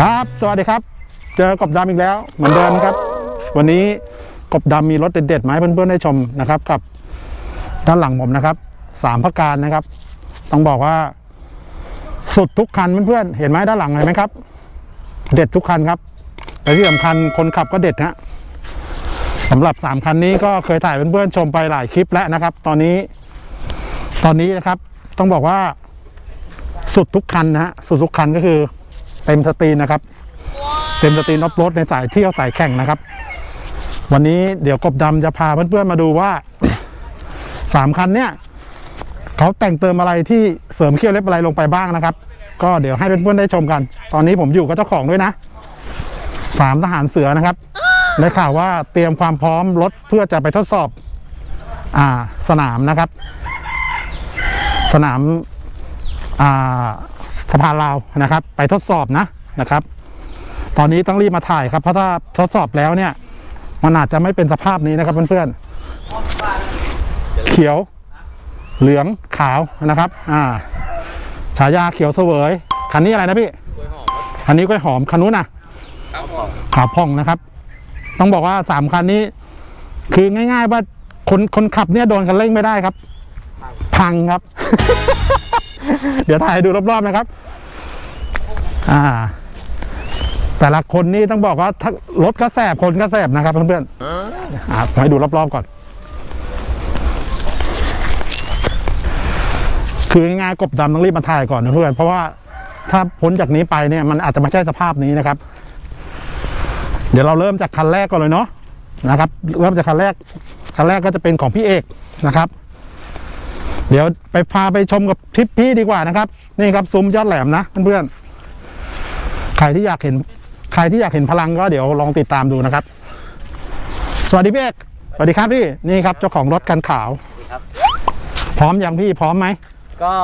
ครับ สวัสดีครับ เจอกบดำอีกแล้ว เหมือนเดิมครับ วันนี้กบดำมีรถเด็ดๆมาให้เพื่อนๆได้ชมนะครับ กับด้านหลังผมนะครับสามประการนะครับ ต้องบอกว่า สุดทุกคันเพื่อนๆเห็นไหมด้านหลังเห็นไหมครับ เด็ดทุกคันครับแต่ที่สำคัญคนขับก็เด็ดฮะสำหรับสามคันนี้ก็เคยถ่ายเพื่อนๆชมไปหลายคลิปแล้วนะครับ ตอนนี้ ตอนนี้นะครับ ต้องบอกว่า สุดทุกคันนะฮะสุดทุกคันก็คือ เต็มสตรีนนะครับ เต็มสตรีนออฟโรดในสายเที่ยวสายแข่งนะครับ วันนี้เดี๋ยวกบดำจะพาเพื่อนๆมาดูว่าสามคันเนี่ยเขาแต่งเติมอะไรที่เสริมเขี้ยวเล็บอะไรลงไปบ้างนะครับ ก็เดี๋ยวให้เพื่อนๆได้ชมกัน ตอนนี้ผมอยู่กับเจ้าของด้วยนะสามทหารเสือนะครับได้ข่าวว่าเตรียมความพร้อมรถเพื่อจะไปทดสอบอ่าสนามนะครับ สนามอ่า สะพานลาวนะครับ ไปทดสอบนะนะครับ ตอนนี้ต้องรีบมาถ่ายครับ เพราะถ้าทดสอบแล้วเนี่ย มันอาจจะไม่เป็นสภาพนี้นะครับเพื่อนๆเขียวเหลืองขาวนะครับ อ่า ฉายาเขียวเสวย คันนี้อะไรนะพี่คันนี้กล้วยหอมคันนู้นนะขาวพองนะครับ ต้องบอกว่าสามคันนี้ คือง่าย ๆ ว่าคนคนขับเนี่ยโดนคันเร่งไม่ได้ครับ พังครับ เดี๋ยวถ่ายให้ดูรอบๆนะครับ อ่า แต่ละคนนี่ต้องบอกว่ารถก็แสบคนก็แสบนะครับเพื่อนๆอ่าให้ดูรอบๆก่อน คือง่ายๆกบดำต้องรีบมาถ่ายก่อนนะเพื่อนเพราะว่าถ้าพ้นจากนี้ไปเนี่ยมันอาจจะไม่ใช่สภาพนี้นะครับ เดี๋ยวเราเริ่มจากคันแรกก่อนเลยเนาะนะครับ เริ่มจากคันแรกคันแรกก็จะเป็นของพี่เอกนะครับ เดี๋ยวไปพาไปชมกับทริปพี่ดีกว่านะครับ นี่ครับซุ้มยอดแหลมนะเพื่อนๆใครที่อยากเห็นใครที่อยากเห็นพลังก็เดี๋ยวลองติดตามดูนะครับ สวัสดีพี่เอกสวัสดีครับพี่นี่ครับเจ้าของรถคันขาวครับพร้อมยังพี่พร้อมไหมก็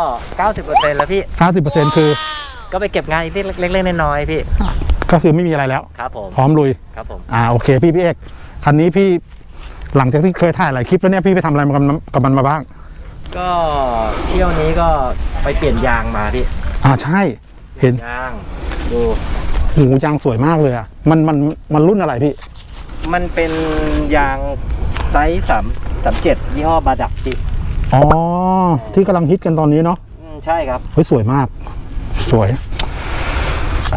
90%แล้วพี่ 90%คือก็ไปเก็บงานอีกเล็กๆน้อยๆพี่ ก็คือไม่มีอะไรแล้วครับผมพร้อมลุยครับผมอ่าโอเคพี่พี่เอกคันนี้พี่หลังจากที่เคยถ่ายหลายคลิปแล้วเนี่ยพี่ไปทำอะไรกับมันกับมันมาบ้าง ก็เที่ยวนี้ก็ไปเปลี่ยนยางมาพี่อ่าใช่ เห็นยางดูหูยางสวยมากเลยอะ มันมันมันรุ่นอะไรพี่ มันเป็นยางไซส์สามสามเจ็ดยี่ห้อบาดักพี่อ๋อ ที่กำลังฮิตกันตอนนี้เนาะ อืมใช่ครับเฮ้ยสวยมาก สวย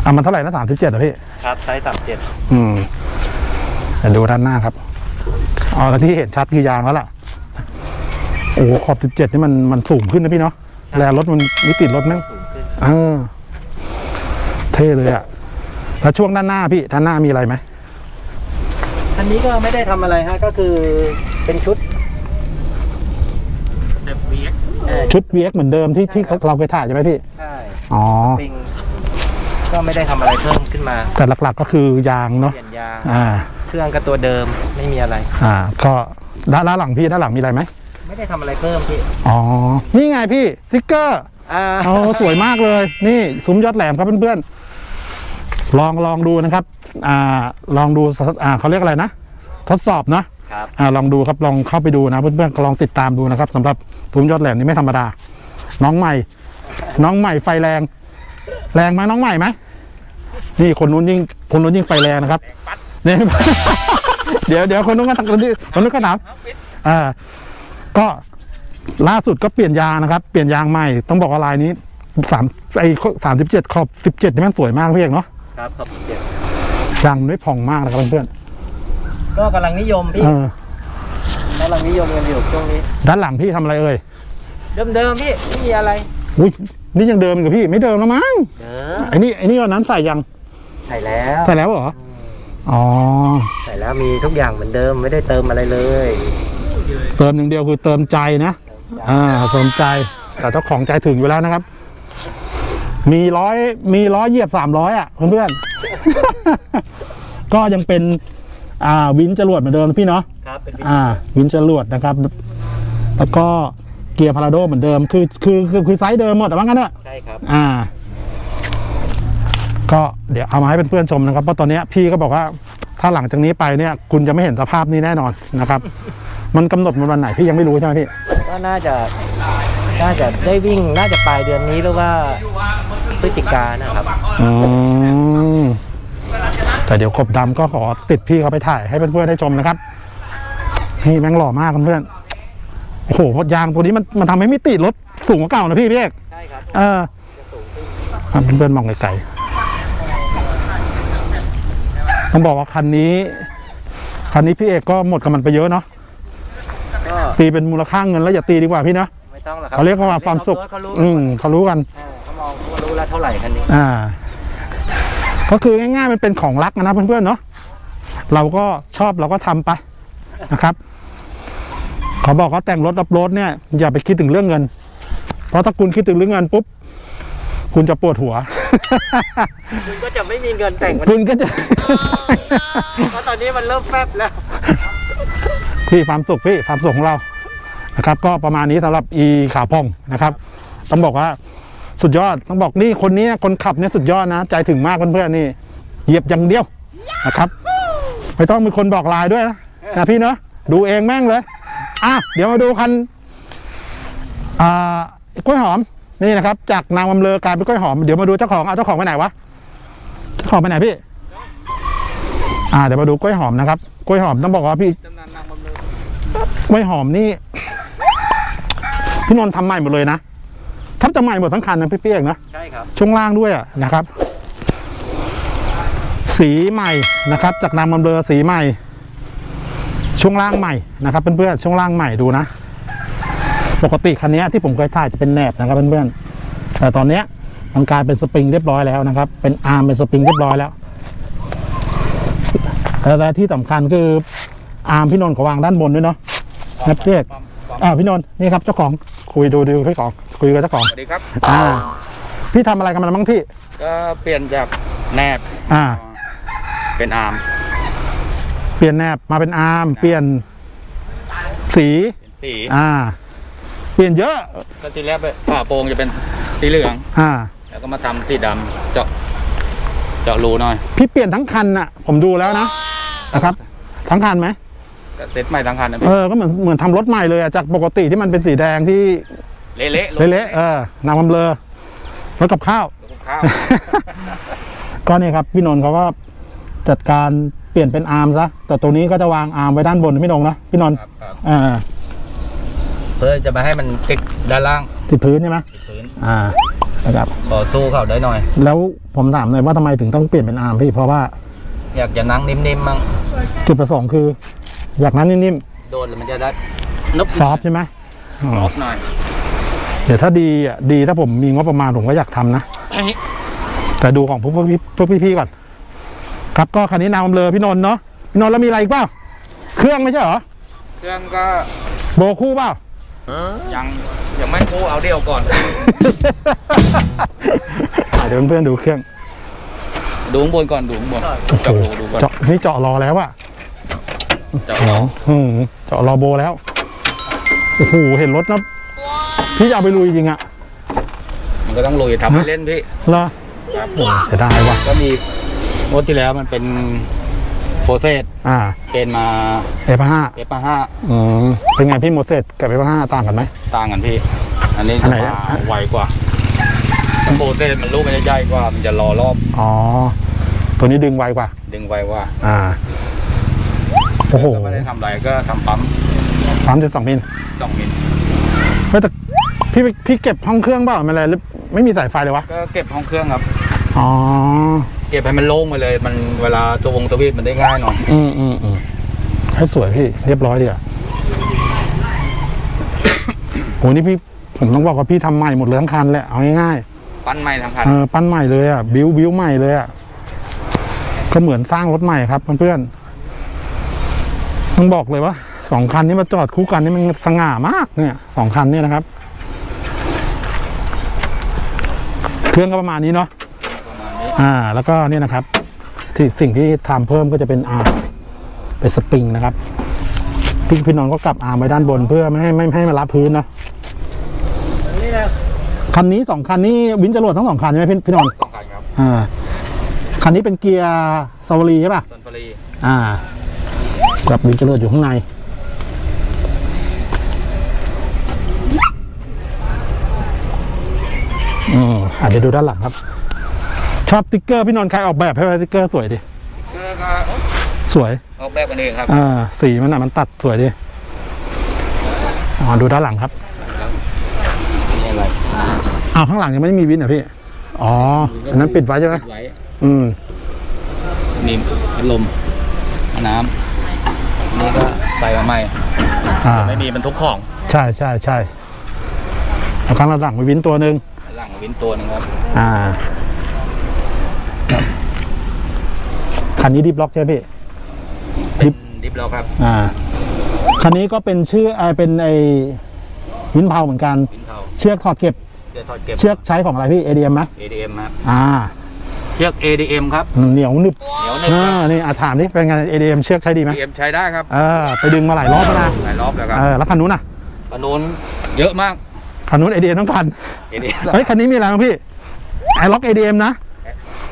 อะมันเท่าไหร่นะสามสิบเจ็ดเหรอพี่ ครับไซส์สามเจ็ดอืมเดี๋ยวดูด้านหน้าครับ อ๋อแล้วที่เห็นชัดคือยางแล้วล่ะ โอ้โหขอบสิบเจ็ดนี่มันมันสูงขึ้นนะพี่เนาะแรงรถมันมิติรถนั่งสูงขึ้นเออเท่เลยอะแล้วช่วงด้านหน้าพี่ด้านหน้ามีอะไรไหมอันนี้ก็ไม่ได้ทำอะไรฮะก็คือเป็นชุดเดบเบียกชุด VX เหมือนเดิมที่ที่เราเคยถ่ายใช่ไหมพี่ ใช่อ๋อปิงก็ไม่ได้ทำอะไรเพิ่มขึ้นมา แต่หลักๆก็คือยางเปเนาะลี่ยนยางอ่า เครื่องก็ตัวเดิมไม่มีอะไร อ่า ก็ด้านด้านหลังพี่ด้านหลังมีอะไรไหม ไม่ได้ทำอะไรเพิ่มพี่ อ๋อ นี่ไงพี่สติ๊กเกอร์อ่าโอ้สวยมากเลย นี่ซุ้มยอดแหลมครับเพื่อนๆ ลองลองดูนะครับ อ่า ลองดูอ่าเขาเรียกอะไรนะ ทดสอบเนาะครับ อ่าลองดูครับลองเข้าไปดูนะเพื่อนๆก็ลองติดตามดูนะครับสำหรับซุ้มยอดแหลมนี่ไม่ธรรมดา น้องใหม่ น้องใหม่ไฟแรง แรงไหมน้องใหม่ไหมนี่คนนู้นยิ่งคนนู้นยิ่งไฟแรงนะครับเนี่ย เดี๋ยวเดี๋ยวคนนู้นก็คนนี้คนนู้นก็ถามอ่า ก็ล่าสุดก็เปลี่ยนยางนะครับ เปลี่ยนยางใหม่ต้องบอกว่าลายนี้สามไอ้สามสิบเจ็ดขอบสิบเจ็ดนี่มันสวยมากพี่เอกเนาะครับขอบคุณเจ็บยางมันไม่ผ่องมากนะครับเพื่อนก็กำลังนิยมๆพี่เออกำลังนิยมกันอยู่ช่วงนี้ ด้านหลังพี่ทำอะไรเอ่ยเดิมๆพี่ไม่มีอะไรอุ้ยนี่ยังเดิมอยู่พี่ ไม่เดิมแล้วมั้งเดิมไอ้นี่ไอ้นี่วันนั้นใส่ยังใส่แล้วใส่แล้วเหรออ๋อใส่แล้วมีทุกอย่างเหมือนเดิมไม่ได้เติมอะไรเลย เติมอย่างเดียวคือเติมใจนะ อ่าสนใจ แต่เจ้าของใจถึงอยู่แล้วนะครับ มีร้อยมีร้อยเหยียบสามร้อยอะเพื่อนๆ ก็ยังเป็น อ่าวินจรวดเหมือนเดิมนะพี่เนาะครับเป็นวิอ่า วินจรวดนะครับ แล้วก็เกียร์พาราโดเหมือนเดิม คือคือคือคือไซส์เดิมหมดแต่ว่างั้นเถอะใช่ครับ อ่า ก็เดี๋ยวเอามาให้เพื่อนๆชมนะครับเพราะตอนเนี้ยพี่ก็บอกว่า ถ้าหลังจากนี้ไปเนี่ย คุณจะไม่เห็นสภาพนี้แน่นอนนะครับ มันกำหนดมันวันไหนพี่ยังไม่รู้ใช่ไหมพี่ ก็น่าจะน่าจะได้วิ่งน่าจะปลายเดือนนี้หรือว่าพฤศจิกายนนะครับ อืมแต่เดี๋ยวกบดำก็ขอติดพี่เขาไปถ่ายให้เพื่อนๆได้ชมนะครับนี่แม่งหล่อมากเพื่อนๆโอ้โหยางตัวนี้มันมันทำให้มิติรถสูงกว่าเก่านะพี่พี่เอกใช่ครับเออจะสูงขึ้นอะเพื่อนๆมองไกลๆต้องบอกว่าคันนี้คันนี้พี่เอกก็หมดกับมันไปเยอะเนาะก็ ตีเป็นมูลค่าเงินแล้วอย่าตีดีกว่าพี่นะไม่ต้องหรอกครัเขาเรียกว่าความสุขเขารู้อืมเขารู้กันอ่าเขามองเขารู้แล้วเท่าไหร่คันนี้อ่า ก็คือง่ายๆมันเป็นของรักนะเพื่อนๆเนาะเราก็ชอบเราก็ทำไปนะครับเขาบอกว่าแต่งรถรับรถเนี่ยอย่าไปคิดถึงเรื่องเงิน เพราะถ้าคุณคิดถึงเรื่องเงินปุ๊บคุณจะปวดหัว คุณก็จะไม่มีเงินแต่งมันคุณก็จะ เพราะตอนนี้มันเริ่มแฟบแล้ว พี่ความสุขพี่ความสุขของเรานะครับ ก็ประมาณนี้สำหรับอีขาพองนะครับ ต้องบอกว่าสุดยอดต้องบอกนี่คนนี้คนขับเนี่ยสุดยอดนะ ใจถึงมากเพื่อนๆนี่เหยียบอย่างเดียวนะครับ ไม่ต้องมีคนบอกลายด้วยนะนะพี่เนาะดูเองแม่งเลยอะเดี๋ยวมาดูคันอ่ากล้วยหอมนี่นะครับ จากนางบำเลอกลายเป็นกล้วยหอมเดี๋ยวมาดูเจ้าของเอาเจ้าของไปไหนวะเจ้าของไปไหนพี่ อ่าเดี๋ยวมาดูกล้วยหอมนะครับกล้วยหอมต้องบอกว่าพี่ ล้วยหอมนี่พี่นนท์ทำใหม่หมดเลยนะทำจะใหม่หมดทั้งคันนะพี่เปียกนะใช่ครับช่วงล่างด้วยอะนะครับ สีใหม่นะครับ จากนางบำเรอสีใหม่ ช่วงล่างใหม่นะครับเพื่อนๆช่วงล่างใหม่ดูนะ ปกติคันนี้ที่ผมเคยถ่ายจะเป็นแหนบนะครับเพื่อนๆแต่ตอนเนี้ยมันกลายเป็นสปริงเรียบร้อยแล้วนะครับ เป็นอาร์มเป็นสปริงเรียบร้อยแล้วแต่และที่สำคัญคืออาร์มพี่นนท์เขาวางด้านบนด้วยเนาะ นะพี่เอกอ่าพี่นนท์นี่ครับเจ้าของคุยดูดูพี่ของคุยกับเจ้าของสวัสดีครับอ่าพี่ทำอะไรกันมาบ้างพี่ก็เปลี่ยนจากแนบอ่า เป็นอาร์มเปลี่ยนแนบมาเป็นอาร์มเปลี่ยนสีเป็นสีอ่า เปลี่ยนเยอะก็ทีแรกฝาโปร่งจะเป็นสีเหลืองอ่า แล้วก็มาทำสีดำเจาะเจาะรูหน่อย พี่เปลี่ยนทั้งคันน่ะ ผมดูแล้วนะนะครับ ทั้งคันไหมก็ เซ็ตใหม่ทั้งคันนะเอพี่อก็เหมือนเหมือนทำรถใหม่เลยอะจากปกติที่มันเป็นสีแดงที่เละๆเละๆเออนางบำเลอรถกับข้าวลงข้าว ก็เนี่ยครับพี่นนท์เขาก็จัดการเปลี่ยนเป็นอาร์มซะแต่ตัวนี้ก็จะวางอาร์มไว้ด้านบนพี่นงนะพี่นนท์ครับครับอ่าเพื่อจะมาให้มันติดด้านล่างติดพื้นใช่ไหมติดพื้นอ่านะครับต่อสู้เขาได้หน่อย แล้วผมถามหน่อยว่าทำไมถึงต้องเปลี่ยนเป็นอาร์มพี่เพราะว่าอยากจะนั่งนิ่มๆมั่งจุดประสงค์คือ อยากนั้นนิ่มโดนแล้วมันจะได้นุบๆซอฟต์ใช่ไหมอ๋ซออฟต์หน่อยเดี๋ยวถ้าดีอะดีถ้าผมมีงบประมาณผมก็อยากทำนะแต่ดูของพวกพี่พวกพี่ๆก่อน ครับก็คันนี้นางบำเลอพี่นนท์เนาะพี่นนท์แล้วมีอะไรอีกเปล่าเครื่องไม่ใช่เหรอเครื่องก็โบคู่เปล่า ยังยังไม่คู่เอาเดียวก่อน อะเดี๋ยวเพื่อนๆดูเครื่องดูข้างบนก่อนดูข้างบนโอ้เจาะโหรูดูก่อนเจาะนี่เจาะรอแล้วอะ เจาะเหรออืมเจาะรอโบแล้ว โอ้โห เห็นรถนะพี่จะเอาไปลุยจริงอะมันก็ต้องลุยทำให้เล่นพี่เหรอโอ้เสียดายว่ะ ก็มีงวดที่แล้วมันเป็นโปรเซสอ่าเกณฑ์มาเอฟห้าเอฟห้าอืมเป็นไงพี่โมเสสกับเอฟห้าต่างกันไหม ต่างกันพี่ อันนี้อันจะไหนมาไวกว่าโปรเซสมันลูกมันจะใหญ่กว่า มันจะรอรอบอ๋อ ตัวนี้ดึงไวกว่า ดึงไวกว่า อ่า โอ้โหก็ไม่ได้ทำอะไรก็ทำปั๊มสามจุดสองมิลสองมิลเฮ้ยแต่พี่พี่เก็บห้องเครื่องเปล่าไม่อะไรหรือไม่มีสายไฟเลยวะ ก็เก็บห้องเครื่องครับ อ๋อ เก็บให้มันโล่งไปเลย มันเวลาตัววงตัววีดมันได้ง่ายหน่อยอืมอืมอืมให้สวยพี่ เรียบร้อยดีอะ โหนี่พี่ผมต้องบอกว่าพี่ทำใหม่หมดเลยทั้งคันแหละเอาง่ายปั้นไม้ทั้งคันๆเออปั้นใหม่เลยอะ บิวบิวใหม่เลยอะก็เหมือนสร้างรถใหม่ครับเพื่อนๆ ต้องบอกเลยว่าสองคันนี้มาจอดคู่กันนี่มันสง่ามากเนี่ยสองคันเนี่ยนะครับ เครื่องก็ประมาณนี้เนาะประมาณนี้อ่า แล้วก็เนี่ยนะครับ ที่สิ่งที่ทำเพิ่มก็จะเป็นอาร์มเป็นสปริงนะครับพี่พี่นอนท์ก็กลับอาร์มไว้ด้านบนเพื่อไม่ให้ไม่ให้มารับพื้นนะนี่นะคันนี้สองคันนี้วินจรวดทั้งสองคันใช่ไหมพี่พี่นอนท์ต้องการครับอ่าคันนี้เป็นเกียร์ซาวารีใช่ป่ะส่วนฟรีอ่า กับวินจรวดอยู่ข้างใน อืมอะเดี๋ยวดูด้านหลังครับ ชอบสติ๊กเกอร์พี่นนท์ใครออกแบบให้ไว้สติ๊กเกอร์สวยดิก็สวย ออกแบบกันเองครับอ่า สีมันอะมันตัดสวยดีอ๋อ ดูด้านหลังครับ นี่อะไรอ้าวข้างหลังยังไม่ได้มีวินเหรอพี่ อ๋อ อันนั้นปิดไว้ใช่ไหม ไว้อืม มีพัดลมน้ำ นี่ก็ใส่มาใหม่อ่าไม่มีบรรทุกของใช่ใช่ใช่เอาข้างหลังมีวินตัวหนึ่งหลังวินตัวหนึงครับอ่าคันนี้ดิฟล็อกใช่ไหมพี่ เป็นดิฟแล้วครับอ่าคันนี้ก็เป็นชื่อไอเป็นไอวินเพาเหมือนกัน วินเทาเชือกถอดเก็บเชือกทอดเก็บ เชือกใช้ของอะไรพี่ ADM ไหม ADM ครับ อ่า เชือก ADM ครับ เหนียวหนึบเหนียวหนึบอ่าครับ นี่อาถามนี่เป็นไง ADM เชือกใช้ดีไหม ADM ใช้ได้ครับเออไปดึงมาหลายรอบแล้วนะหลายรอบแล้วครับเออแล้วคันนู้นอะกระนุนเยอะมาก คันนู้น ADM ต้องคัน ADM เฮ้ยคันนี้มีอะไรบ้างพี่ไอล็อก ADM นะ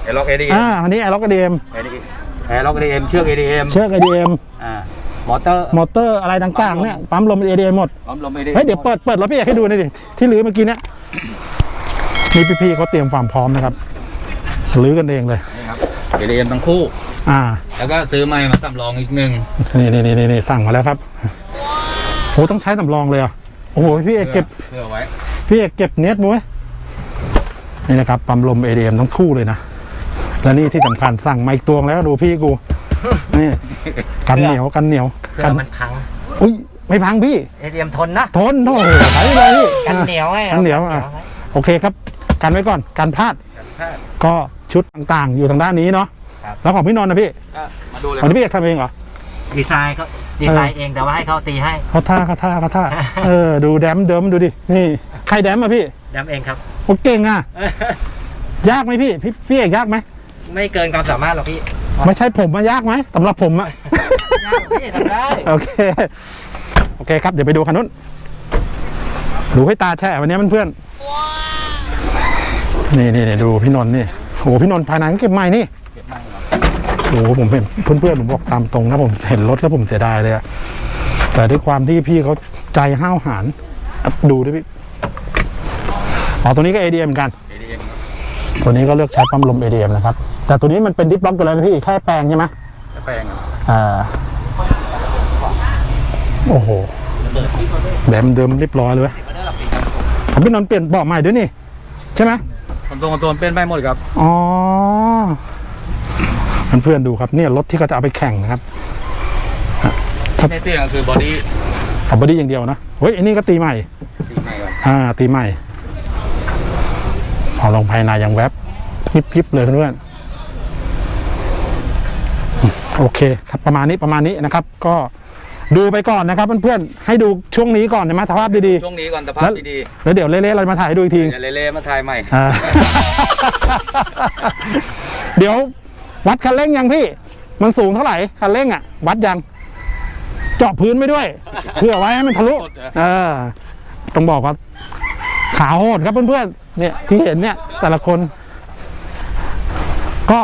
ไอล็อก ADM อ่าคันนี้ไอล็อก ADM ไอล็อก ADM เชือก ADM เชือก ADM อ่ามอเตอร์มอเตอร์อะไรต่างๆเนี่ยปั๊มลม ADM หมดปั๊มลม ADM เฮ้ยเดี๋ยวเปิดเปิดรถพี่เอกให้ดูหน่อยดิที่ลื้อเมื่อกี้เนี่ยนี่พี่ๆเขาเตรียมความพร้อมนะครับ ลื้อกันเองเลยนี่ครับ ADM ทั้งคู่ อ่า แล้วก็ซื้อไม้มาสำรองอีกหนึ่งนี่นี่นี่นี่สั่งมาแล้วครับโหต้องใช้สำรองเลยเหรอะโอ้โหพี่เอกเก็บเพื่อไว้พี่เอกเก็บเน็ตมั้ยนี่นะครับปั๊มลม ADM ทั้งคู่เลยนะและนี่ที่สำคัญสั่งมาอีกตวงแล้วดูพี่กูนี่กันเหนียวกันเหนียวเพื่กัอนมันพังอุ้ยไม่พังพี่ ATM ทนนะ ทนโอ้โหใช้เลยพี่กันอะเหนียวไงกันเหนียวอะโอเคครับ กันไว้ก่อนกันพลาด ก็ ชุดต่างๆ อยู่ทางด้านนี้เนาะครับ แล้วของพี่นนท์นะพี่ก็มาดูเลยของที่พี่เอกทำเองเหรอดีไซน์ก็ดีไซน์เองแต่ว่าให้เขาตีให้ เขาท่าเขาท่าเขาท่า เออดูแดมเดิมดูดินี่ใครแดมอะพี่ดำเองครับ โอ้เก่งอะยากไหมพี่พี่พี่เอกยากไหมไม่เกินความสามารถหรอกพี่ไม่ใช่ผมมายากไหมสำหรับผมอะยากพี่ทำได้ โอเค โอเคครับ เดี๋ยวไปดูคันนู้น ดูให้ตาแช่วันนี้มันเพื่อนๆนี่นี่นี่ดูพี่นนท์นี่ โอ้โหพี่นนท์ภายในก็เก็บใหม่นี่โอ้โหผมเห็นเพื่อนๆผมบอกตามตรงนะผมเห็นรถแล้วผมเสียดายเลยอะแต่ด้วยความที่พี่เขาใจห้าวหาญอะดูดิพี่อ๋อตัวนี้ก็ ADM เหมือนกัน ADM ตัวนี้ก็เลือกใช้ปั๊มลม ADM นะครับ แต่ตัวนี้มันเป็นดิฟล็อกอยู่แล้วนะพี่แค่แปลงใช่ไหมแปลงครับอ่าโอ้โหแบบเดิมเรียบร้อยเลยเว้ยผมพี่นนท์เปลี่ยนเบาะใหม่ด้วยนี่ ใช่ไหม คนตัวคนตัวเป็นไปหมดครับ อ๋อเพื่อนๆดูครับเนี่ยรถที่เขาจะเอาไปแข่งนะครับในเตียงก็คือบอดี้ขับบอดี้อย่างเดียวนะเฮ้ยอันนี้ก็ตีใหม่ตีใหม่ครับอ่าตีใหม่พอลงภายในยังแวบยิบๆเลยเพื่อนๆโอเคครับประมาณนี้ประมาณนี้นะครับ ก็ ดูไปก่อนนะครับเพื่อนๆให้ดูช่วงนี้ก่อนนะมาสภาพดีช่วงนี้ก่อนสภาแล้พวดีๆแล้วเดี๋ยวเละๆเรามาถ่ายให้ดูอีกที ๆอย่าเละๆมาถ่ายใหม่อ่า เดี๋ยววัดคันเร่งยังพี่ มันสูงเท่าไหร่คันเร่งอะ วัดยังเจาะพื้นไม่ด้วย เพื่อไว้ให้มันทะลุเออ ต้องบอกว่าขาโหดครับเพื่อนๆเนี่ยที่เห็นเนี่ย แต่ละคน ก็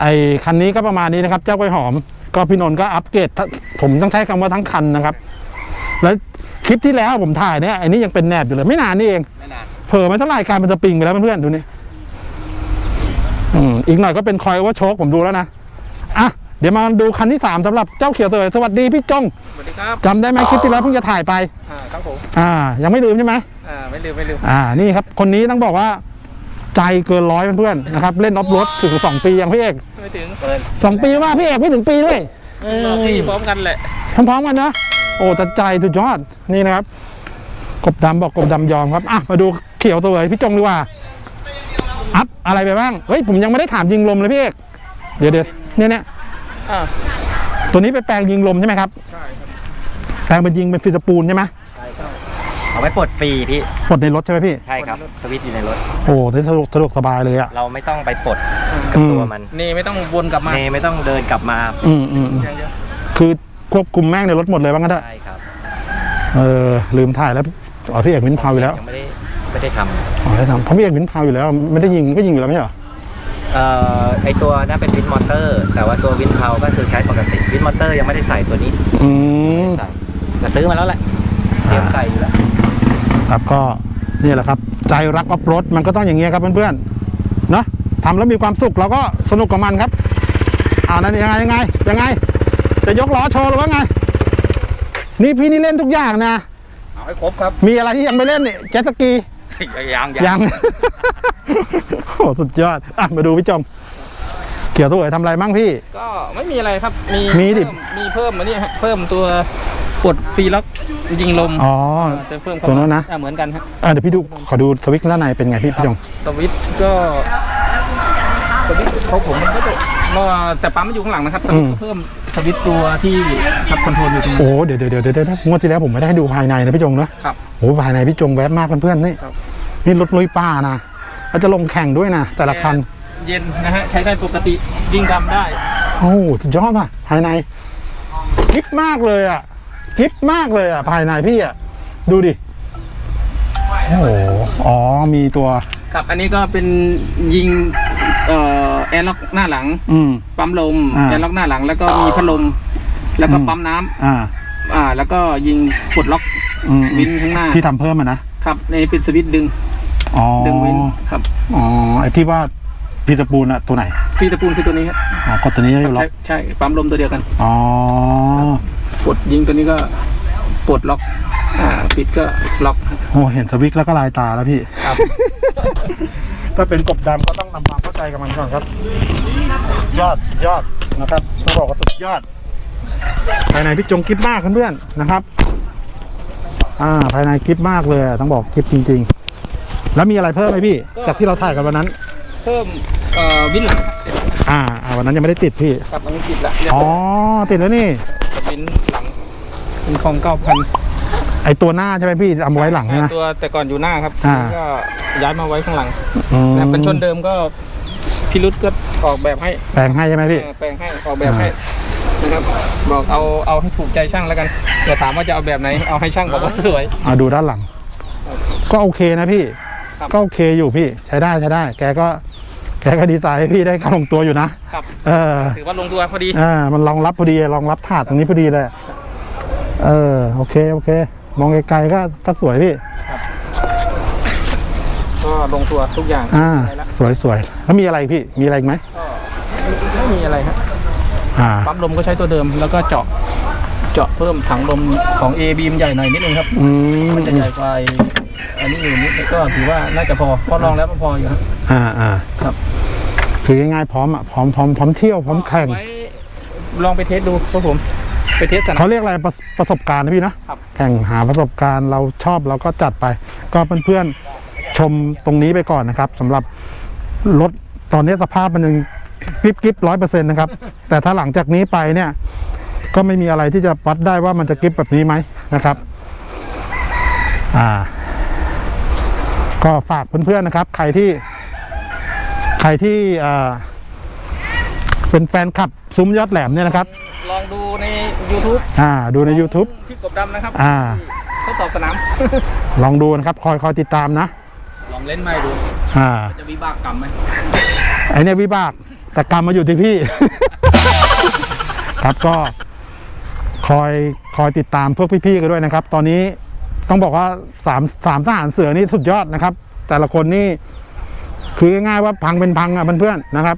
ไอคันนี้ก็ประมาณนี้นะครับ เจ้ากล้วยหอม ก็พี่นนท์ก็อัปเกรดทั้งผมต้องใช้คำว่าทั้งคันนะครับ แล้วคลิปที่แล้วผมถ่ายเนี่ยไอ้นี่ยังเป็นแนบอยู่เลยไม่นานนี่เองไม่นานเผลอไม่เท่าไหร่กลายเป็นสปริงไปแล้วเพื่อนๆดูนี่อืมอีกหน่อยก็เป็นคอยว่าโชคผมดูแล้วนะอะเดี๋ยวมาดูคันที่สามสำหรับเจ้าเขียวเตยสวัสดีพี่จงสวัสดีครับจำได้ไหมคลิปที่แล้วเพิ่งจะถ่ายไปอ่าครับผมอ่า ยังไม่ลืมใช่ไหมอ่าไม่ลืมไม่ลืมอ่านี่ครับ คนนี้ต้องบอกว่า ใจเกินร้อยเพื่อนๆนะครับ เล่นออฟโรดถึงสองปียังพี่เอก ไม่ถึงเปิดสองปีว่าพี่เอกไม่ถึงปีด้วยรอที่พร้อมกันแหละพร้อมๆกันนะ โอ้แต่ใจสุดยอดนี่นะครับ กบดำบอกกบดำยอมครับอะมาดูเขียวตัวเลยพี่จงดีกว่า อัพอะไรไปบ้าง เฮ้ยผมยังไม่ได้ถามยิงลมเลยพี่เอก เดี๋ยวเดี๋ยวเนี่ยเนี่ยอ่าตัวนี้เป็นแปลงยิงลมใช่ไหมครับ ใช่ครับ แปลงเป็นยิงเป็นฟิสปูลใช่ไหม เอาไว้ปลดฟรีพี่ ปลดในรถใช่ไหมพี่ ใช่ครับ สวิตช์อยู่ในรถ โอ้ได้สะดวกสะดวกสบายเลยอะ เราไม่ต้องไปปลดกับตัวมันนี่ไม่ต้องวนกลับมาเนไม่ต้องเดินกลับมาอืมอืมอืมอย่างเดียวคือควบคุมแม่งในรถหมดเลยว่างั้นเถอะใช่ครับ เออลืมถ่ายแล้วอ๋อพี่เอกวินพาวอยู่แล้วยังไม่ได้ไม่ได้ทอ๋อได้ทำเพราะพี่เอกวินพาวอยู่แล้ว ไม่ได้ยิงก็ยิงอยู่แล้วไม่ใช่เหรอำเอ่อไอตัวนั้นเป็นวินมอเตอร์ แต่ว่าตัววินเพาก็คือใช้ปกติวินมอเตอร์ยังไม่ได้ใส่ตัวนี้อืมใส่แต่ซื้อมาแล้วแหละเตรียมใส่อยู่แล้ว ครับก็นี่แหละครับ ใจรักออฟรถมันก็ต้องอย่างเงี้ยครับเพื่อนๆเนอะทำแล้วมีความสุขเราก็สนุกกับมันครับอ่านั่นยังไงยังไงยังไง จะยกล้อโชว์หรือว่าไง นี่พี่นี่เล่นทุกอย่างนะ เอาให้ครบครับมีอะไรที่ยังไม่เล่นเนี่ยเจ็ตสกียังยังโอ้สุดยอดอะมาดูพี่จงเกี่ยวตัวเอ๋ยทำอะไรมั่งพี่ ก็ไม่มีอะไรครับ มีมีดิเพิ่มีเพิ่มมาเนี่ยฮะเพิ่มตัว ปลดฟรีล็อกยิงลมอ๋อ จะเพิ่มเข้าตัวนู้นนะ อ่าเหมือนกันครับอะเดี๋ยวพี่ดู ขอดูสวิตช์ด้านในเป็นไงพี่พี่จง สวิตช์ก็สวิตช์เขาผมมันก็จะก็แต่ปั๊มมันอยู่ข้างหลังนะครับสวิตช์ก็เพิ่มสวิตช์ตัวที่ขับคอนโทรลอยู่ตรงนั้นโอ้เดี๋ยวเดี๋ยวเดี๋ยวเดี๋ยวเดี๋ยวงวดที่แล้วผมไม่ได้ให้ดูภายในนะพี่จงนะครับโอ้ภายในพี่จงแวบมากเพื่อนๆนี่ครับ นี่รถลุยป่านะแล้วจะลงแข่งด้วยนะแต่ละคัน เย็นนะฮะใช้ได้ปกติยิงดำได้ โอ้สุดยอดป่ะภายในกิฟมากเลยอะ กิฟมากเลยอะ ภายในพี่อะ ดูดิ โอ้โห อ๋อ มีตัว ครับ อันนี้ก็เป็นยิงเอ่อแอร์ล็อกหน้าหลัง อืม ปั๊มลมอ่า แอร์ล็อกหน้าหลัง แล้วก็มีพัดลม แล้วก็อืมปั๊มน้ำอ่า อ่า แล้วก็ยิงปลดล็อกอืมวินข้างหน้า ที่ทำเพิ่มอะนะ ครับในเป็นสวิตช์ดึง อ๋อ ดึงวินครับ อ๋อ ไอ้ที่ว่าพีตะปูนอะตัวไหนฟรีตะปูนคือตัวนี้ครับอ๋อกดตัวนี้อยู่ล็อใช่กใช่ ปั๊มลมตัวเดียวกัน อ๋อ ปลดยิงตัวนี้ก็ปลดล็อกอ่าปิดก็ล็อกโอ้เห็นสวิกแล้วก็ลายตาแล้วพี่ ครับ ถ้าเป็นกบดำก็ต้องนำความเข้าใจกับมันก่อนครับ ยอดยอดนะครับต้องบอกว่าสุดยอด ภายในพี่จงกิฟมากเพื่อนๆนะครับ อ่า ภายในกิฟมากเลยอะต้องบอกกิฟจริง ๆ แล้วมีอะไรเพิ่มไหมพี่ จากที่เราถ่ายกันวันนั้น เพิ่มเอ่อวินหลังครับอ่าอ่าวันนั้นยังไม่ได้ติดพี่ครับอันนี้ติดละเรียบอ๋อร้อยติดแล้วนี่วินหลัง เป็นของเก้าพันไอตัวหน้าใช่ไหมพี่เอามาไว้หลังใช่ไหม ตัวแต่ก่อนอยู่หน้าครับอ่า ก็ย้ายมาไว้ข้างหลังอืมนะเป็นชนเดิมก็พิรุษก็ออกแบบให้แปลงให้ใช่ไหมพี่ เออแปลงให้ออกแบบให้นะครับบอกเอาเอาให้ถูกใจช่างแล้วกันอย่าถามว่าจะเอาแบบไหนเอาให้ช่างบอกว่าสวย อ่าดูด้านหลัง ก็โอเคนะพี่ ครับก็โอเคอยู่พี่ใช้ได้ใช้ได้ แกก็ แกก็ดีไซน์ให้พี่ได้เข้าลงตัวอยู่นะครับ เออถือว่าลงตัวพอดี อ่ามันรองรับพอดีรองรับถาดตรงนี้พอดีเลย เออโอเคโอเค มองไกลๆก็ก็สวยพี่ ก็ลงตัวทุกอย่างอ่า ได้ละสวยสวยแล้วมีอะไรอีกพี่ มีอะไรอีกไหมก็ไม่มีอะไรครับอ่า ปั๊มลมก็ใช้ตัวเดิมแล้วก็เจาะเจาะเพิ่มถังลมของ A บีมใหญ่หน่อยนิดนึงครับ อืมมันจะใหญ่กว่าไอ้อันนี้อยู่นิดก็ถือว่าน่าจะพอเพราะลองแล้วมันพออยู่ครับ อ่าอ่าครับ คือง่ายๆพร้อมอะพร้อมพร้อมพร้อมเที่ยวพร้อมแข่งไว้ลองไปเทสดูครับผม ไปเทสสนาม เขาเรียกอะไรประประสบการณ์นะพี่นะครับ แข่งหาประสบการณ์เราชอบเราก็จัดไป ก็เพื่อนๆชมตรงนี้ไปก่อนนะครับสำหรับรถตอนนี้สภาพมันยังกริบกริบร้อยเปอร์เซ็นต์นะครับ แต่ถ้าหลังจากนี้ไปเนี่ย ก็ไม่มีอะไรที่จะวัดได้ว่ามันจะกริบแบบนี้ไหมนะครับ อ่า ก็ฝากเพื่อนๆนะครับ ใครที่ ใครที่อ่าเป็นแฟนคลับซุ้มยอดแหลมเนี่ยนะครับ ลองดูใน YouTube อ่าดูใน YouTube พี่กบดำนะครับอ่าทดสอบสนาม ลองดูนะครับ คอยคอยติดตามนะ ลองเล่นใหม่ดู อ่า จะวิบากกรรมไหมไอเนี่ยวิบากแต่กรรมมาอยู่ที่พี่ ครับก็คอยคอยติดตามพวกพี่ๆกันด้วยนะครับ ตอนนี้ต้องบอกว่าสามสามทหารเสือนี่สุดยอดนะครับ แต่ละคนนี่คือง่ายๆว่าพังเป็นพังอะเพื่อนๆนะครับ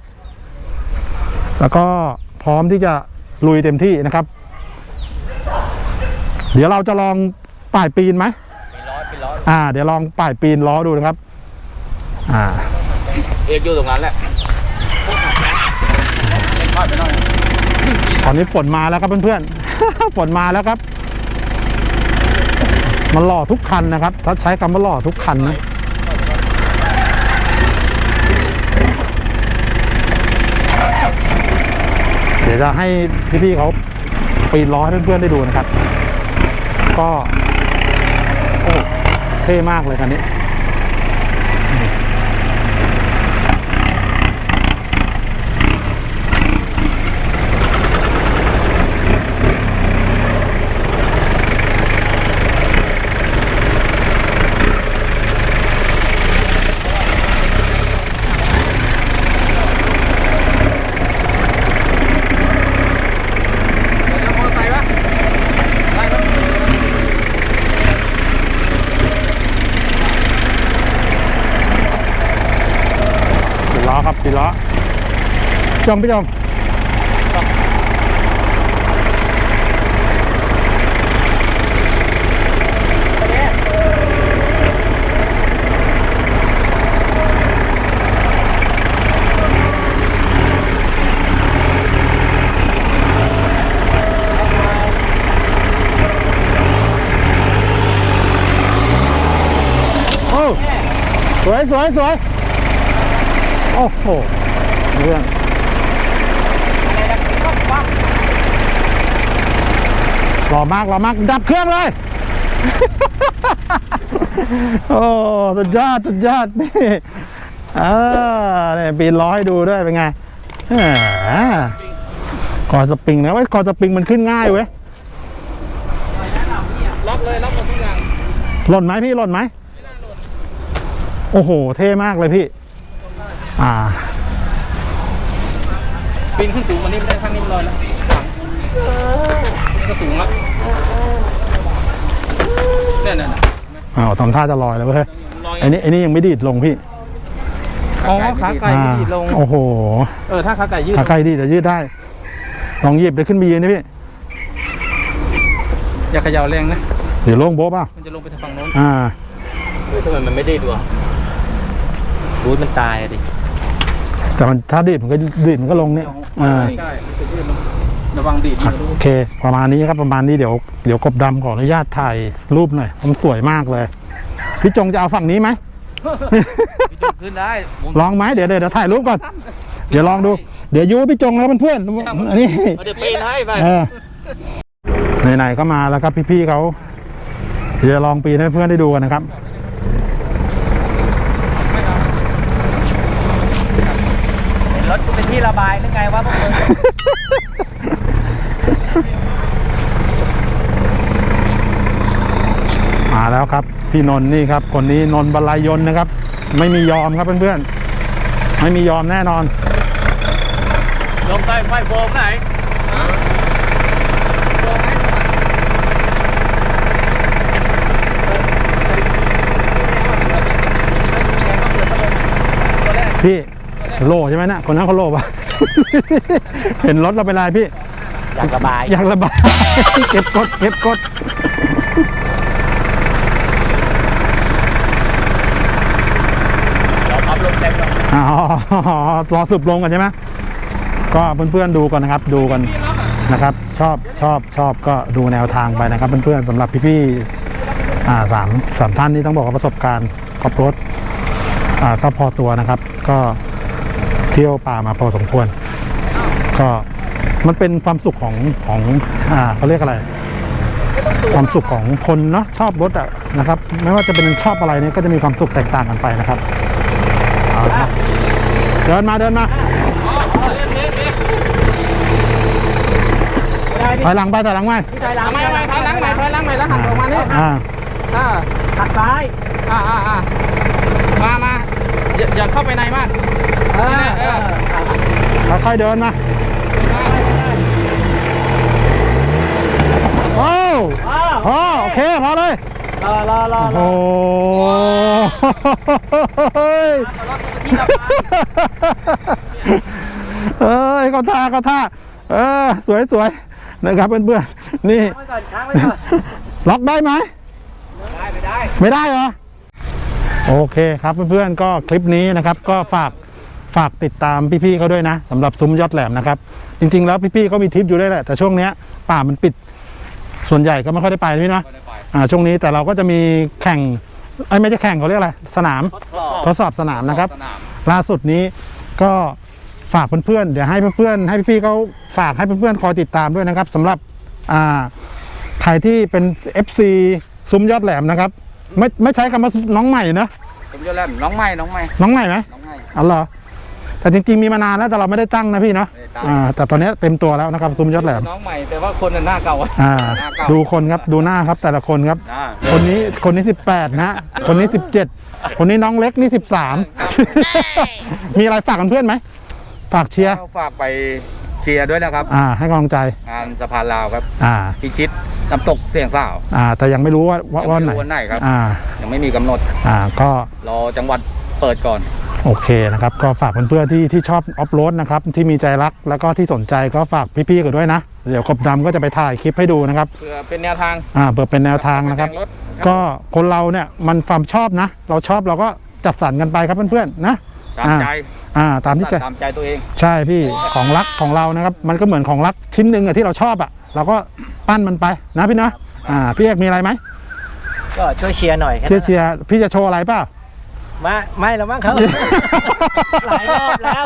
แล้วก็พร้อมที่จะ ลุยเต็มที่นะครับ เดี๋ยวเราจะลองป่ายปีนไหมปีร้อยปีร้อยอ่า เดี๋ยวลองป่ายปีนล้อดูนะครับ อ่า เอกอยู่ตรงนั้นแหละเล่นพลาดไปหน่อยตอนนี้ฝนมาแล้วครับเพื่อนๆ ฝนมาแล้วครับ มันหล่อทุกคันนะครับ ถ้าใช้คำว่าหล่อทุกคันนะ ดี๋ยวจะให้พี่ๆเขาปีนล้อให้เพื่อนๆได้ดูนะครับ ก็ โอ้เท่มากเลยคันนี้ Trong biết không? Oh, สวยสวยสวยโอ้โหเรื่อง รอมากรอมาก ดับเครื่องเลย โอ้สุดยอดสุดยอดนี่อ่าเนี่ยปีนล้อให้ดูด้วยเป็นไงแหมคอสปริงนะเว้ยคอสปริงมันขึ้นง่ายเว้ยล็อกเลยล็อกหมดทุกอย่างหล่นไหมพี่หล่นไหมโอ้โห เท่มากเลยพี่ อ่าปีนขึ้นสูงกวันนี้ไม่ได้ข้างนี้มันลอยแล้วหลังนี่ ก็สูงแล้วเนี่ยเนี่ยเนี่ยอ้าวทำท่าจะลอยแล้วเว้ยลอยไอ้นี่ไอ้นี่ยังไม่ดีดลงพี่อ๋อขาไก่อ่าไม่ดีดลง โอ้โหเออ ถ้าขาไก่ยืดขาไกลดีดจะยืดได้ ลองหยิบไปขึ้นไปยืนนะพี่อย่าเขย่าแรงนะ เดี๋ยวโล่งโบ๊ะเปล่ามันจะลงไปทางฝั่งโน้นอ่าเฮ้ยทำไมมันไม่ได้ดวงรูทมันตายอะดิแต่มันถ้าดีดมันก็ดีดมันก็ลงเนี่ยอ่า ใช่มันจะยืดลง ระวังดีดนะโอเค ประมาณนี้ครับประมาณนี้เดี๋ยวเดี๋ยวกบดำขออนุญาตถ่ายรูปหน่อยมันสวยมากเลย พี่จงจะเอาฝั่งนี้ไหม พี่จุดขึ้นได้ผมลองไหมเดี๋ยวเดี๋ยวเดี๋ยวถ่ายรูปก่อน เดี๋ยวลองดู เดี๋ยวยูพี่จงแล้วเพื่อนๆอันนี้ เอาเดี๋ยวปีนให้ไปเออไหนๆก็มาแล้วครับพี่ๆเขาเดี๋ยวลองปีนให้เพื่อนได้ดูกันนะครับเห็นรถกูเป็นที่ระบายหรือไงวะพวกมึง มาแล้วครับ พี่นนท์นี่ครับ คนนี้นนท์บรรลัยยนต์นะครับ ไม่มียอมครับเพื่อนๆไม่มียอมแน่นอนลงใต้ไฟโฟมไหนพี่โลใช่ไหมนะคนนั้นเขาโลปะเห็นรถเราเป็นไรพี่ อยากระบาย อยากระบาย เก็บกดเก็บกด เดี๋ยวปั๊บลงเต็มเลย อ๋อรอสืบลงกันใช่ไหมก็เพื่อนๆดูกันนะครับ ดูกันนะครับ ชอบชอบชอบก็ดูแนวทางไปนะครับ เพื่อนๆสำหรับพี่ๆอ่าสามสามท่านนี้ต้องบอกว่าประสบการณ์ขับรถอ่าก็พอตัวนะครับ ก็เที่ยวป่ามาพอสมควร ก็มันเป็นความสุขของของอ่าเขาเรียกอะไร ความสุขของคนเนาะชอบรถอะนะครับ ไม่ว่าจะเป็นชอบอะไรเนี่ยก็จะมีความสุขแตกต่างกันไปนะครับเอาละครับ เดินมาเดินมาถอยหลังไปถอยหลังไปถอยหลังทำไมทำไมถอยหลังใหม่ถอยหลังใหม่แล้วหันออกมานี่อ่าอ่าหักซ้ายอ่าอ่าอ่ามามาอย่าอย่าเข้าไปในมากเออนี่เอเอออค่อยๆเดินมาโอ้อ้าวพอโอเคพอเลย รอรอรอรโอ้อโหเอ้ยเขาท่าเขาท่าเออสวยสวยนะครับเพื่อนๆนี่ ค้างไว้ก่อนค้างไว้ก่อนล็อกได้ไหม ได้ไม่ได้ ไม่ได้เหรอ โอเคครับเพื่อนๆก็คลิปนี้นะครับ ก็ฝากฝากติดตามพี่ๆเขาด้วยนะสำหรับซุ้มยอดแหลมนะครับ จริงๆแล้วพี่ๆเขามีทริปอยู่ด้วยแหละ แต่ช่วงเนี้ยป่ามันปิด ส่วนใหญ่ก็ไม่ค่อยได้ไปนะพี่เนาะอ่าช่วงนี้แต่เราก็จะมีแข่งไอ้ยไม่ใช่แข่งเขาเรียกอะไรสนามทดสอบทดสอบสนามนะครับสนามล่าสุดนี้ก็ฝากเพื่อนๆเดี๋ยวให้เพื่อนๆให้พี่ๆเขาฝากให้เพื่อนๆคอยติดตามด้วยนะครับสำหรับอ่าใครที่เป็น FC ซุ้มยอดแหลมนะครับ ไม่ไม่ใช้คำว่าน้องใหม่นะผมจะเล่นน้องใหม่น้องใหม่น้องใหม่ไหมน้องใหม่อ๋อเหรอ แต่จริงๆมีมานานแล้วแต่เราไม่ได้ตั้งนะพี่เนาะไม่ได้ตั้งอ่าแต่ตอนนี้เต็มตัวแล้วนะครับซุ้มยอดแหลมน้องใหม่แต่ว่าคนน่ะหน้าเก่าอ่าหน้าเก่าดูคนครับดูหน้าครับแต่ละคนครับอ่าคนนี้คนนี้สิบแปดนะฮะคนนี้สิบเจ็ดคนนี้น้องเล็กนี่สิบสามมีอะไรฝากกันเพื่อนไหมฝากเชียร์ก็ฝากไปเชียร์ด้วยนะครับ อ่า ให้กำลังใจ งานสะพานลาวครับ อ่าพิชิตน้ำตกเสียงสาว อ่า แต่ยังไม่รู้ว่าว่าวันไหนยังไม่รู้วันไหนครับ อ่า ยังไม่มีกำหนด อ่า ก็รอจังหวัดเปิดก่อน โอเคนะครับ ก็ฝากเพื่อนๆที่ที่ชอบออฟโรดนะครับ ที่มีใจรักแล้วก็ที่สนใจก็ฝากพี่ๆกันด้วยนะ เดี๋ยวกบดำก็จะไปถ่ายคลิปให้ดูนะครับเพื่อเป็นแนวทางอ่าเปิดเป็นแนวทางนะครับ แต่งรถก็คนเราเนี่ยมันความชอบนะ เราชอบเราก็จัดสรรกันไปครับเพื่อนๆนะ ตามใจอ่า ตามที่ใจ ตามใจตัวเองใช่พี่ของรักของเรานะครับ มันก็เหมือนของรักชิ้นหนึ่งอะที่เราชอบอะเราก็ปั้นมันไปนะพี่นะอ่าพี่เอกมีอะไรไหมก็ช่วยเชียร์หน่อยแค่เชียร์เชียร์พี่จะโชว์อะไรเปล่า มาไม่แล้วมั้งเขาหลายรอบแล้ว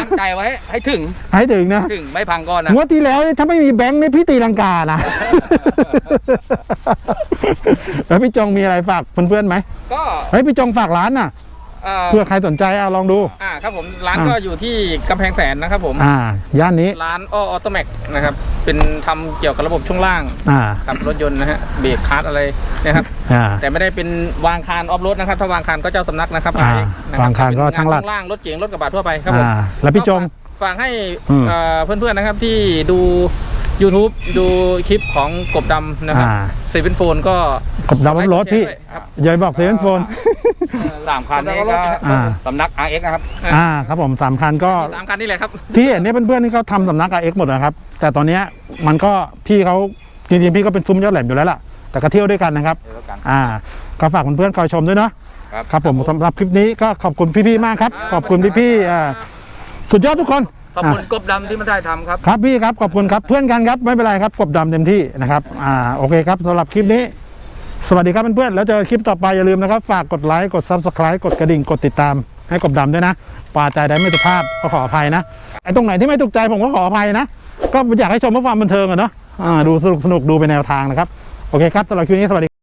ตั้งใจไว้ให้ถึงให้ถึงนะถึงไม่พังก่อนนะงวดที่แล้วเนี่ยถ้าไม่มีแบงค์นี่พี่ตีลังกานะ แล้วพี่จงมีอะไรฝากเพื่อนๆไหมก็ เฮ้ยพี่จงฝากร้านน่ะ เอ่อเพื่อใครสนใจเอาลองดู อ่าครับผมร้านอ่าก็อยู่ที่กำแพงแสนนะครับผม อ่า ย่านนี้ ร้านอ้อออโตแมกนะครับ เป็นทำเกี่ยวกับระบบช่วงล่างอ่า กับรถยนต์นะฮะเบรกคาร์ดอะไรนะครับ อ่า แต่ไม่ได้เป็นวางคานออฟรถนะครับ ถ้าวางคานก็เจ้าสำนักนะครับอ่านะวางคานก็ช่างลาดเป็นงนล่างรถเก๋งรถกระบะทั่วไปครับผมอ่า แล้วพี่จง ฝากให้อืม เอ่อเพื่อนๆนะครับที่ดู YouTube ดูคลิปของกบดำนะครับอ่า เซเว่นโฟนก็กบดาวน์รถพี่ครับ ยายบอกเซเว่นโฟน สามคันนี้ก็อ่า สำนัก RX นะครับ อ่าครับผมสามคันก็ สามคันนี่แหละครับ ที่เห็นเนี่ยเพื่อนๆนี่เขาทำสำนัก RX หมดนะครับ แต่ตอนเนี้ยมันก็พี่เขาจริงๆพี่ก็เป็นซุ้มยอดแหลมอยู่แล้วล่ะ แต่ก็เที่ยวด้วยกันนะครับอ่าก็ฝากเพื่อนๆคอยชมด้วยเนาะครับ ครับผมสำหรับคลิปนี้ก็ขอบคุณพี่ๆมากครับ ขอบคุณพี่ๆอ่าสุดยอดทุกคนขอบคุณกบดำที่มาได้ทำครับ ครับพี่ครับขอบคุณครับเพื่อนกันครับไม่เป็นไรครับกบดำเต็มที่นะครับอ่าโอเคครับสำหรับคลิปนี้ สวัสดีครับเพื่อนๆแล้วเจอคลิปต่อไปอย่าลืมนะครับ ฝากกดไลค์กด subscribe กดกระดิ่งกดติดตาม ให้กบดำด้วยนะปลาใจได้ไม่สุภาพก็ขออภัยนะไอ้ตรงไหนที่ไม่ถูกใจผมก็ขออภัยนะ ก็อยากให้ชมเพื่อความบันเทิงอะเนาะอ่าดูสนุกสนุกๆดูเป็นแนวทางนะครับโอเคครับสำหรับคลิปนี้สวัสดี